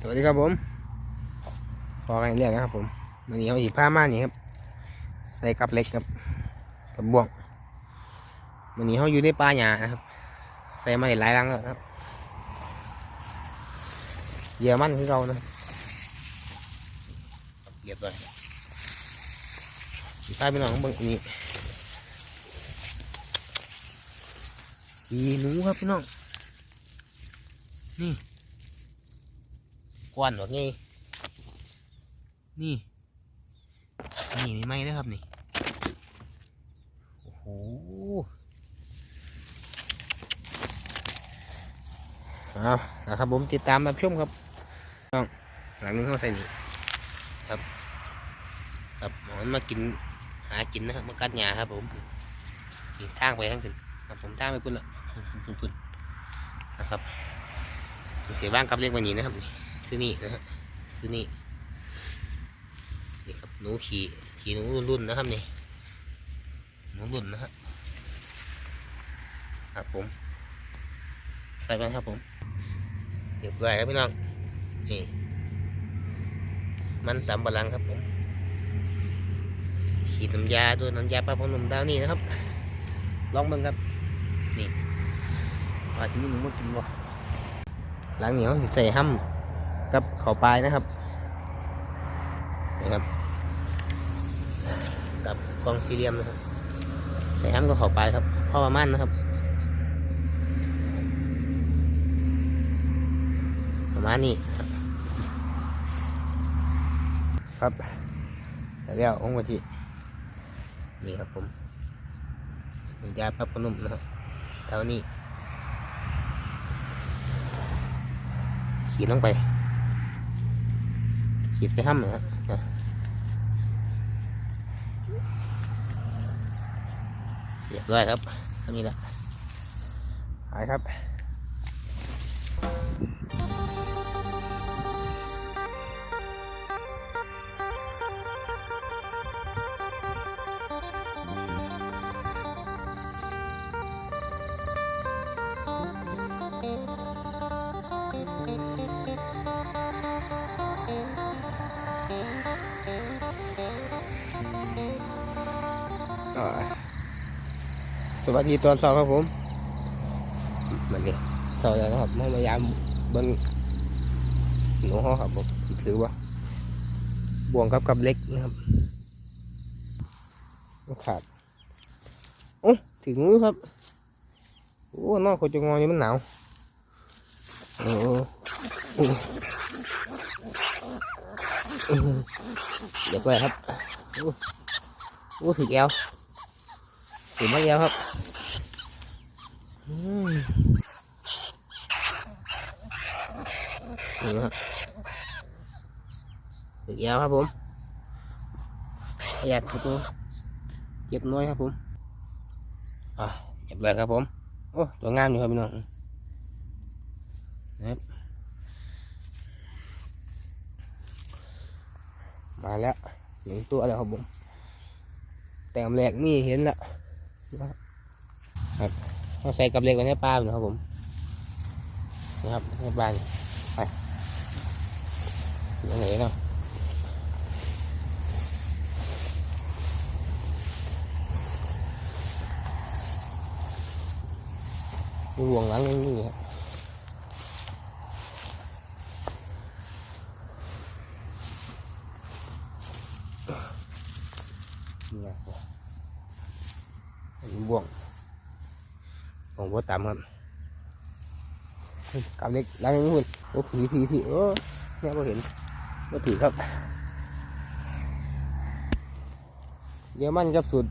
สวัสดีครับผมพอกันเรื่องนะครับผมวันนี้เขาหยิบผ้าม่านนี่ครับ ใส่กับเล็กครับกับบ่วงวันนี้เขาอยู่ในป่าหญ้านะครับ ใส่มาหลายรังแล้วนะครับเยื่อมันคือเรานะเรียบร้อยใต้ไปหน่อยของเบิ่งอันนี้อีหนูครับพี่น้อง นี่ กวนหรอกไงนี่ นี่นี่ไม่นะครับนี่ โอ้โหเอานะครับผมติดตามรับชมครับต้องหลังนึงเขาใส่นี่ครับ ครับหมอนมากินหากินนะครับมากัดหญ้าครับผมนี่ทางไปทางถึงครับผมทางไปพุ่นละพุ่นพุ่นนะครับเสียบ้างกับเรียกวันนี้นะครับนี่ ซื้อนี่นะฮะซื้อนี่นี่ครับหนูขี่ขี่หนูรุ่นๆนะครับนี่หนูรุ่นนะฮะครับผมใส่ไปครับผมเรียบร้อยครับพี่น้องนี่มันสำปะหลังครับผมขีดน้ำยาด้วยน้ำยาปลาพนมดาวนี่นะครับ ลองเบิ่งครับ นี่ว่าที่มีหนูมากินบ่หลังเหนียวใส่ห้ำ กับข้าวปลายนะครับนะครับ กับกองสี่เหลี่ยมนะครับใส่ห้ำกับข้าวปลายครับพ่อประมาณนะครับ ประมาณนี้ครับครับแล้วองค์วจินี่ครับผมยาปลาพนมนะครับเท่านี้ขีดลงไป ขีดใส่ห้ำนะเรียบร้อยครับอันนี้แหละหายครับ วัสดีตอนเช้าครับผมมันนี่เช้าแล้วนะครับมาพยายามเบิ้งหนูห้องครับผมถือว่าบ่วงกับกับเล็กนะครับมันขาดโอ้ถึงมือครับโอ้นอกโคจงอนี่มันหนาวโอ้โอ้เดี๋ยวไปครับโอ้โอ้ถึงแอว ถึงไม่เยอะครับอืมนี่ครับถึงยาวครับผมอยากครับผมเจ็บน้อยครับผมอะเจ็บเลยครับผม โอ้ตัวงามอยู่ครับพี่น้องนะครับมาแล้วหนึ่งตัวแล้วครับผม แต่มแรกนี่เห็นแล้ว ครับต้องใส่กับเหล็กไว้ในป้านะครับผมนะครับในปลานไปยังไงเนาะมีห่วงหลังนี่ครับนี่ไงอันนี้บ่วง ผมว่าต่ำครับกับเล็กล้างนี้คุณโอ้ผีผีผีโอ้เนี่ยพอเห็นว่าผีครับเยอรมันกับสุด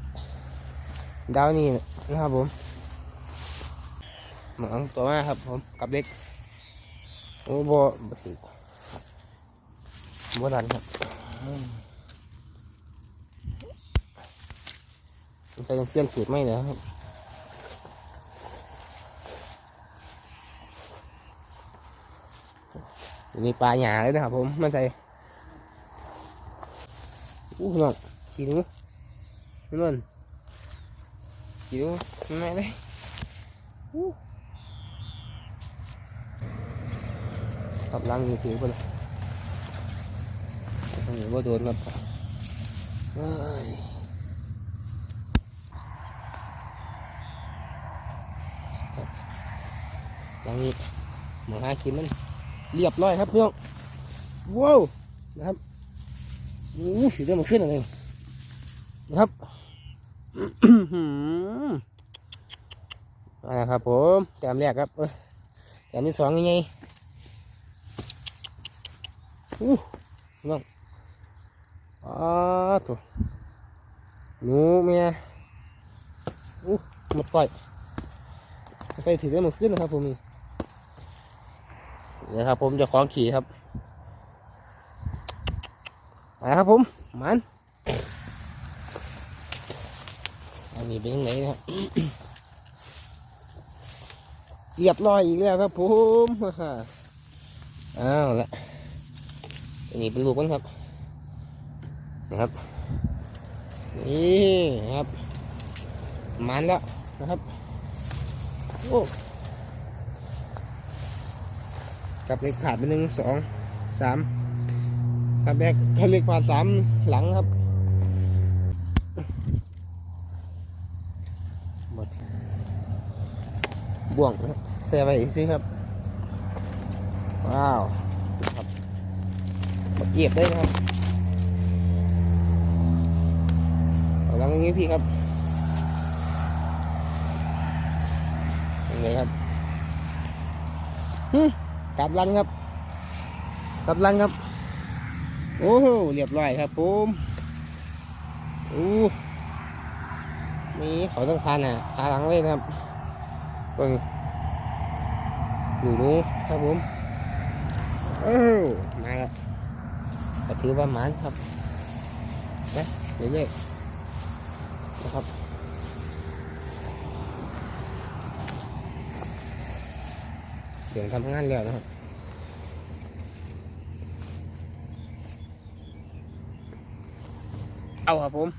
ดาวนี่นะครับผมเหมืองตัวมาครับผมกับเล็กโอ้บ่บ่ถือบ่ดันครับใส่เปลี่ยนสูตรไม่เลยครับ มีปลาหยาเลยนะครับผมมันใส่อู้น้องขี่หนูนั่นขี่หนูไม่ได้อู้ขับลังอยู่ถือไปเลยหรือว่าโดนครับเอ้ยครับอย่างนี้หมูหากินมัน เรียบร้อยครับพี่น้องว้าวนะครับอู้สีเริ่มมันขึ้นอะไรนะครับมาครับผมแต้มแรกครับเอ้ยแต้มที่สองยังไงอู้น้องอ๋อตัวหนูเมียอู้หมดก่อยไปถือได้มันขึ้นนะครับผมนี่ เดี๋ยครับผมจะคล้องขี่ครับมาครับผมมันอันนี้เป็นยังไงนะครับเรียบร้อยอีกแล้วครับผมอ้าวละอันนี้เป็นลูกมันครับนะครับนี่ครับมันแล้วนะครับโอ้ กับเลขขาดไปหนึ่งสองสามกลับแบกเขาเลขขาดสามหลังครับหมดบ่วงนะครับใส่ไว้อีกสิครับ ว้าวครับบักเอียบได้นะครับเอาลังอย่างนี้พี่ครับยังไงครับหึ กลับลันครับ กลับลันครับ โอ้โหเรียบร้อยครับผมอู้มีเขาต้องคานอะขาหลังเลยนะครับตัวนี้หนูหนูครับผมเออมาแล้วก็ถือว่ามานครับนะเรื่อยๆนะครับ เดี๋ยวทำงานแล้วนะครับเอาครับผม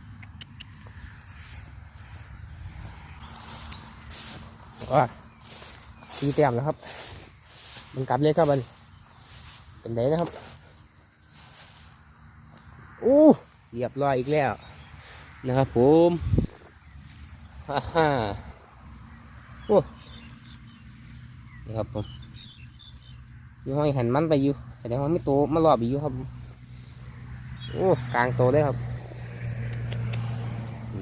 ก็ตีเต็มแล้วครับ มันกลับเลยครับมันเป็นไงนนะครับอู้เรียบร้อยอีกแล้ว นะครับผมฮ่าฮ่าโอ้นี่ครับผม อยู่ห้อยหันมันไปอยู่แต่เดี๋ยวมันไม่โตมารอบอีกอยู่ครับโอ้กลางโตเลยครับ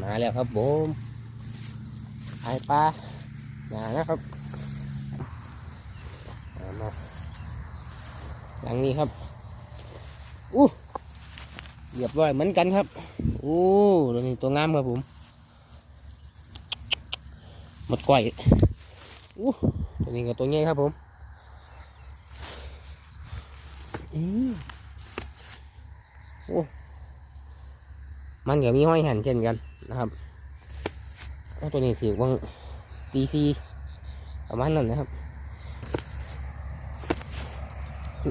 มาแล้วครับผมไอปลามาแล้วครับมามาหลังนี้ครับอู้เรียบร้อยเหมือนกันครับอู้ตัวนี้ตัวงามครับผมหมดก่อยอู้ตัวนี้กับตัวนี้ครับผม อืมโอ้มันกับมีห้อยหันเช่นกันนะครับตัวนี้ถือว่าตีซีประมาณนั้นนะครับ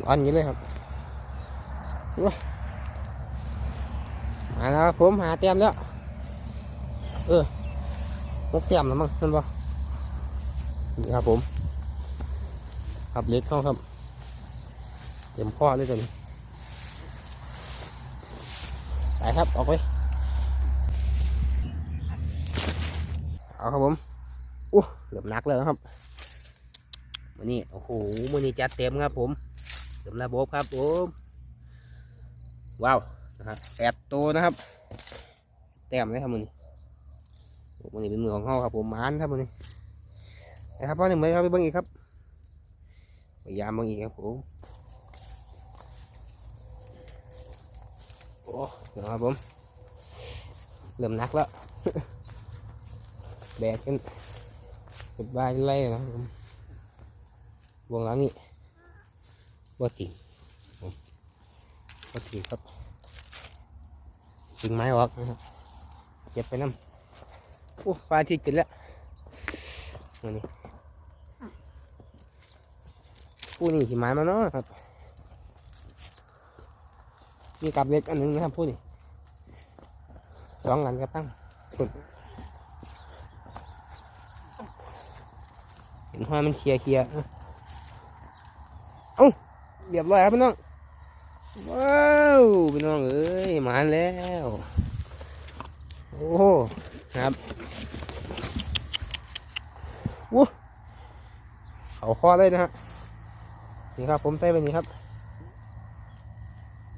อ่อนอยู่เลยครับว้ามาแล้วผมหาเตรียมแล้ว เออมกเตรียมแล้วมั้งนั่นปะนี่ครับผมขับเล็กเข้าครับ เต็มข้อเลยตัวนี้ไปครับ ออกไปเอาครับผมอู้เหลือมนักเลยครับวันนี้โอ้โหวันนี้จัดเต็มครับผมเต็มระบบครับผมว้าวนะครับแปดตัวนะครับ แต้มเลยครับมือนี้มือนี้เป็นมือของเขาครับผมมานครับมือนี้นะครับพ่อหนึ่งไหมครับไปบิ้งอีกครับพยายามบิ้งอีกครับผม โอ้เดี๋ยวครับผม เริ่มนักแล้ว แบกกันสบายไล่นะครับผมวงหลังนี่ว่ากิ่งว่ากิ่งครับกิ่งไม้ออกนะครับเก็บไปน้ำโอ้ปลาที่กินแล้วนนี้ผู้นี่ขี่ไม้มาเนาะครับ มีกับเล็กอันหนึงนะครับผู้นี่สองอันกับตั้งสุดเห็นห้อยมันเคลียร์เคลียร์ๆเรียบร้อยครับพี่น้อง ว้าวพี่น้องเอ้ยมาแล้ว โอ้โหครับวู้เขาคอเลยนะฮะนี่ครับผมใส่ไปนี่ครับ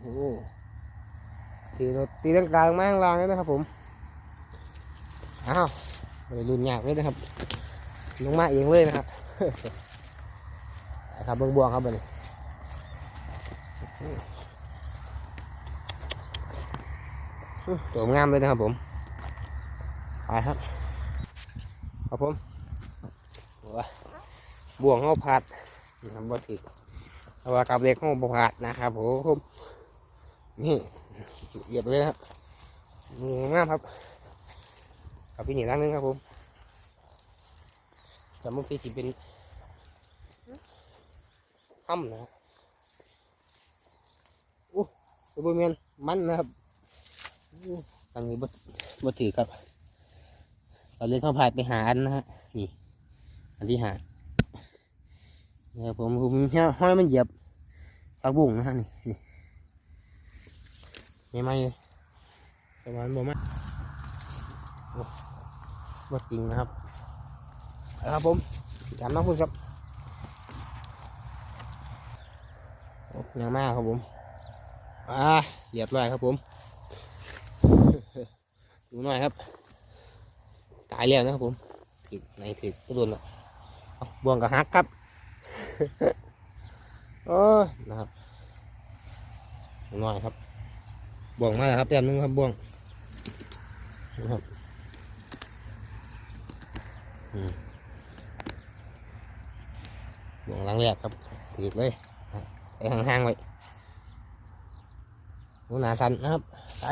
โอ้ตีรถตีตั้งกลางมาข้างล่างเลยนะครับผม อ้าวไม่ได้รุ่นยากเลยนะครับ ลงมาเองเลยนะครับนะครับเบื้งบวงครับเบอร์นี้สวยงามเลยนะครับผม ไปครับ ครับผมบ่วงเขาผัดนะครับบ่ติดเอาว่ากับเล็กเขาผัดนะครับผม นี่เหยียบเลยนะครับงามครับกับพี่หนีร่างนึงครับผมแต่เมื่อกี้ที่เป็นถ้ำนะครับอู้ตัวเมียนมันนะครับทางนี้บ่บ่ถือครับเราเล่นเข้าพายไปหาอันนะฮะนี่ อันที่หาเนี่ยผมผมห้อยมันเหยียบปลาบุ้งนะฮะนี่ ม่ไหมเลยประมาณบ่มาโอ้บ่จริงนะครับครับผมจำน้องคุณครับโอ้ยังมากครับผมอ่าเรียบร้อยครับผมดูหน่อยครับ ตายแล้วนะครับผมผิดในผิดก็โดนแล้วบ่วงกับฮักครับโอ้นะครับดูหน่อยครับ บ่วงมาครับแต้มหนึงครับบ่วงครับบ่วงหลังแรกครับผิดเลยใส่ห่างๆไว้หนูหนาสันนะครับไป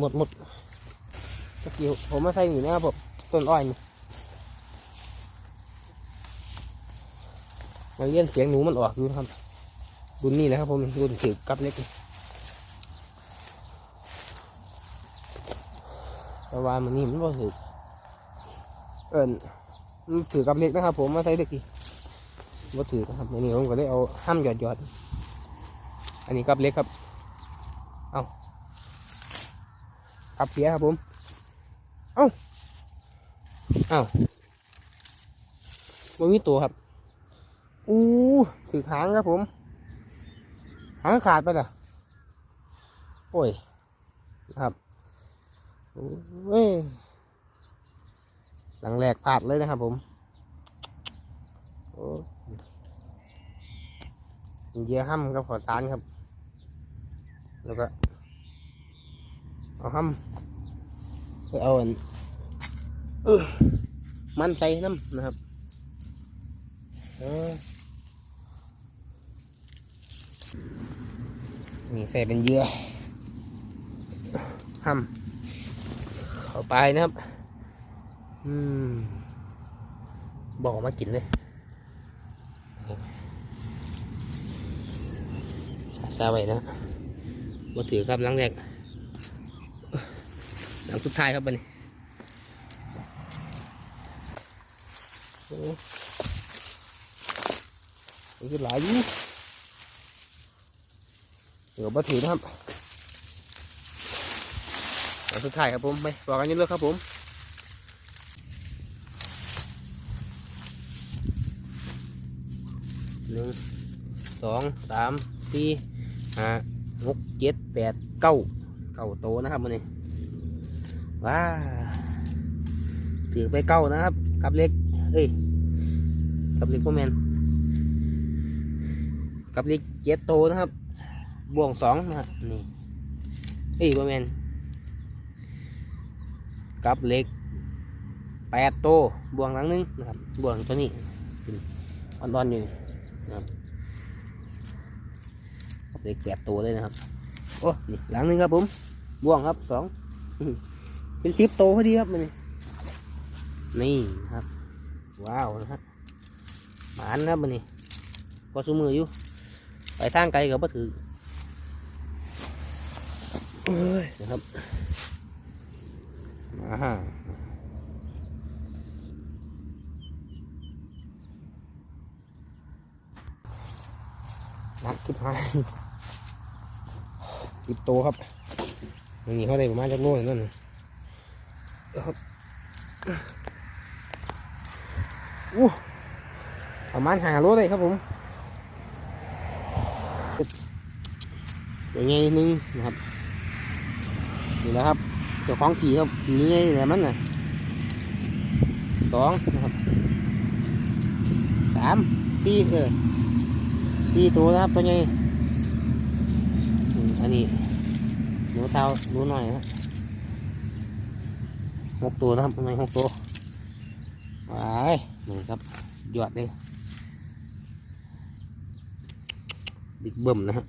หมดหมดตะกี้ผมมาใส่หนีนะครับผมต้นอ้อยนี่มาเลี้ยนเสียงหนูมันออกอยู่นะครับรุ่นนี้นะครับผมรุ่นถือกับเล็กแต่ ว่ามันนี่มันก็ถือเอิญถือกับเล็กนะครับ ผมมาใส่ตะกี้ว่าถือนะครับอันนี้ผมก็ได้เอาห้ามหยอดหยอดอันนี้กับเล็กครับขับเสียครับผม เอาเอาไม่มีตัวครับอู้ถือหางครับผม หางขาดไปละโอ้ยครับ โอ้ยหลังแหลกผาดเลยนะครับผมเยี่ยห้ำกับขอสารครับ แล้วก็เอาห้ำไปเอาอันมันใส่น้ำนะครับนี่ใส่เป็นเยื่อห้ำ เข้าไปนะครับ อืม บอกมากินเลยซาไว้นะมาถือครับหลังแรกหลังสุดท้ายครับบันนี้โอ้ยคือหลายอยู่เดี๋ยวมาถือนะครับ สุดท้ายครับผมไปบอกกันอยังเลิกครับผมหนึ่งสองสามสี่ห้าหกเจ็ดแปดเก้าเก้าโตนะครับมันนี้ว้าถือไปเก้านะครับกับเล็กเอ้ยกับเล็กโมแมนกับเล็กเจ็ดโตนะครับบ่วงสองนะนี่เอ้ยโมแมน กับเล็กแปดโตบ่วงหลังนึงนะครับบ่วงตัวนี้อ่อนๆอยู่นะครับเล็กแปดโตเลยนะครับโอ้นี่หลังนึงครับผมบ่วงครับสองเป็นสิบโตพอดีครับมันนี่นี่ครับว้าวนะฮะหมานครับมันนี่ก็สู้มืออยู่ไปทางไกลก็บ่ถือเอ้ยนะครับ นักคิดหายสิบโตวครับนี่เขาได้ประมาณจักโลนั่นน่ะครับอู้ประมาณหาโลเลยครับผมอย่างไงนึงนะครับ นี่แหละครับ เจ้าของขี่ครับขี่ไงแหละมันน่ะสองนะครับสามสี่เออสี่ตัวนะครับตัวใหญ่อันนี้หนูเท้าหนูหน่อยนะหกตัวนะครับประมาณหกตัวว้ายนี่ครับยอดเลยบิ๊กเบิ้มนะครับ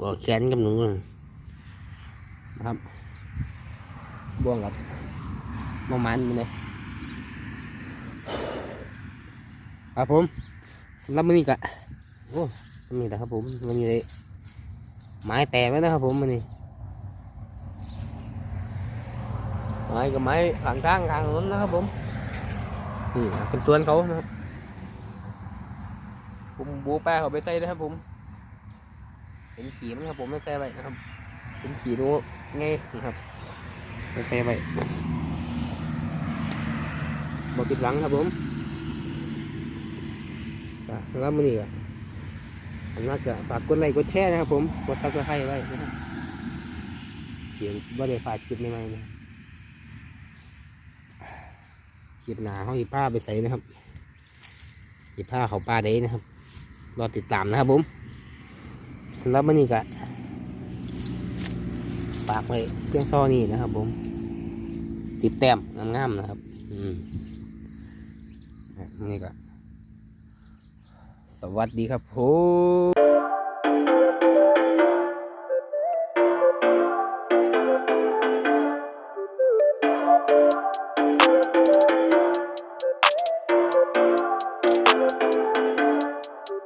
ก็แขนกับหนูนะ ครับบ่วงกับมะมันมันเลยครับผมสำหรับมื้อนี้ก็โอ้มีแต่ครับผมมันนี้เลยไม้แตกแล้วนะครับผมมันนี้ไม้กับไม้ขางทางขางถนนนะครับผมนี่เป็นตัวนเขานะครับผมบูแป้เขาไปใส่นะครับผมเป็นขี่มันครับผมไม่ใส่ไว้นะครับเป็นขี่ดู ไงนะครับไม่ใส่ไว้บอกปิดหลังครับผมก็สำหรับมื้อนี้ก็อันนั้นก็ฝากกดไลค์กดแชร์นะครับผม กดซับสไครต์ไว้นะครับเขียนบ่ได้พลาดคลิปใหม่ๆนะคลิปหน้าเขาหยิบผ้าไปใส่นะครับหยิบผ้าเขาปลาเด้นะครับ รอติดตามนะครับผมสำหรับมื้อนี้ก็ ฝากไว้เพียงเท่านี้นะครับ ผมสิบแต้มงามๆนะครับ อืมนี่ก็สวัสดีครับผม